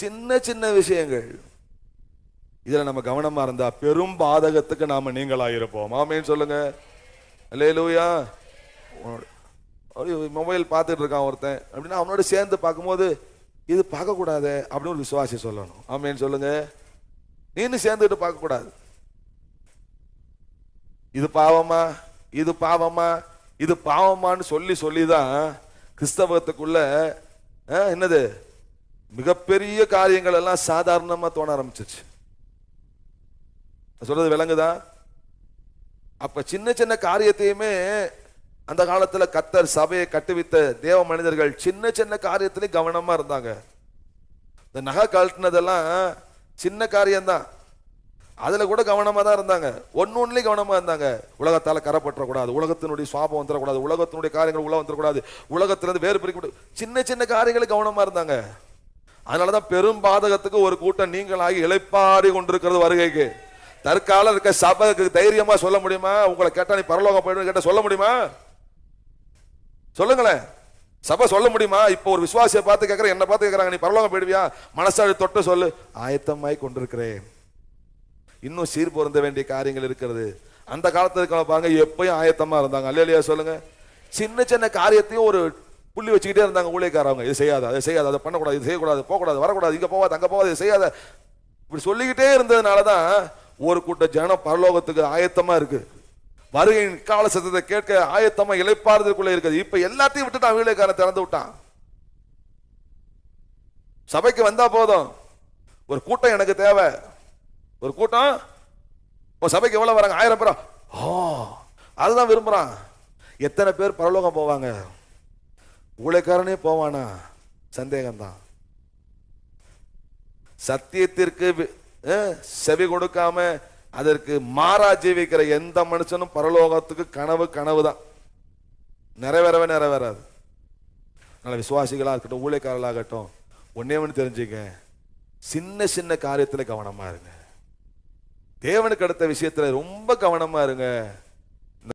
சின்ன சின்ன விஷயங்கள். இதில் நம்ம கவனமாக இருந்தால் பெரும் பாதகத்துக்கு நாம நீங்களாயிருப்போம். ஆமேன்னு சொல்லுங்க. அல்லேலூயா. மொபைல் பார்த்துட்டு இருக்கான் ஒருத்தன். அப்படின்னா அவனோட சேர்ந்து பார்க்கும்போது இது பார்க்கக்கூடாது அப்படின்னு ஒரு விசுவாசி சொல்லணும். ஆமேன்னு சொல்லுங்க. நீனு சேர்ந்துட்டு பார்க்கக்கூடாது. இது பாவமா? இது பாவமா? இது பாவமான்னு சொல்லி சொல்லி தான் கிறிஸ்தவத்துக்குள்ள என்னது? மிகப்பெரிய காரியங்கள் எல்லாம் சாதாரணமாக தோண ஆரம்பிச்சிச்சு சொல்றது விளங்குதா? அப்ப சின்ன சின்ன காரியத்தையுமே அந்த காலத்துல கத்தர் சபையை கட்டுவித்த தேவ மனிதர்கள் சின்ன சின்ன காரியத்திலையும் கவனமா இருந்தாங்க. இந்த நகை கழட்டினதெல்லாம் சின்ன காரியம்தான். அதுல கூட கவனமா தான் இருந்தாங்க. ஒன்னு ஒன்றுலையும் கவனமா இருந்தாங்க. உலகத்தால கரப்பற்றக்கூடாது உலகத்தினுடைய சுவாபம் வந்துடக்கூடாது உலகத்தினுடைய காரியங்கள் உள்ள வந்துடக்கூடாது உலகத்துலேருந்து வேறு பிரிக்க சின்ன சின்ன காரியங்களுக்கு கவனமா இருந்தாங்க. அதனாலதான் பெரும் பாதகத்துக்கு ஒரு கூட்டம் நீங்களாகி இளைப்பாடி கொண்டிருக்கிறது வருகைக்கு. தற்கால இருக்க சபைக்கு தைரியமா சொல்ல முடியுமா? உங்களை கேட்டா நீ பரலோகம் போயிடும் கேட்ட சொல்ல முடியுமா? சொல்லுங்களேன். சபை சொல்ல முடியுமா? இப்போ ஒரு விசுவாசியை பார்த்து கேட்குற என்ன பார்த்து கேட்குறாங்க நீ பரலோகம் போயிடுவியா? மனசாடி தொட்டு சொல்லு. ஆயத்தமாய் கொண்டிருக்கிறேன். இன்னும் சீர் பொருந்த வேண்டிய காரியங்கள் இருக்கிறது. அந்த காலத்தில் இருக்கவங்க பாருங்க எப்பயும் ஆயத்தமா இருந்தாங்க. அல்லையா சொல்லுங்க. சின்ன சின்ன காரியத்தையும் ஒரு புள்ளி வச்சுக்கிட்டே இருந்தாங்க ஊழியக்காரவங்க. இது செய்யாத அதை செய்யாத அதை பண்ணக்கூடாது இது செய்யக்கூடாது போகக்கூடாது வரக்கூடாது இங்கே போகாது அங்கே போகாது இது செய்யாத. இப்படி சொல்லிக்கிட்டே இருந்ததுனால தான் ஒரு கூட்ட ஜனம் பரலோகத்துக்கு ஆயத்தமாக இருக்குது வருகையின் கால சத்தத்தை கேட்க ஆயத்தமாக இளைப்பாறுதலுக்குள்ள இருக்குது. இப்போ எல்லாத்தையும் விட்டுட்டான் ஊழியக்காரன் திறந்து விட்டான். சபைக்கு வந்தால் போதும். ஒரு கூட்டம் எனக்கு தேவை. ஒரு கூட்டம்? உன் சபைக்கு எவ்வளோ வராங்க? ஆயிரம் பேரா? ஓ அதுதான் விரும்புறான். எத்தனை பேர் பரலோகம் போவாங்க? ஊழியக்காரனே போவானா? சந்தேகம்தான். சத்தியத்திற்கு வி- செவி கொடுக்காம அதற்கு மாறா ஜீவிக்கிற எந்த மனுஷனும் பரலோகத்துக்கு கனவு கனவு தான் நிறைவேறவே நிறைவேறாது. நல்ல விசுவாசிகளாக இருக்கட்டும் ஊழியக்காரர்களாகட்டும் ஒன்னே ஒன்று தெரிஞ்சுங்க. சின்ன சின்ன காரியத்தில் கவனமா இருங்க. தேவனுக்கு அடுத்த விஷயத்துல ரொம்ப கவனமா இருங்க.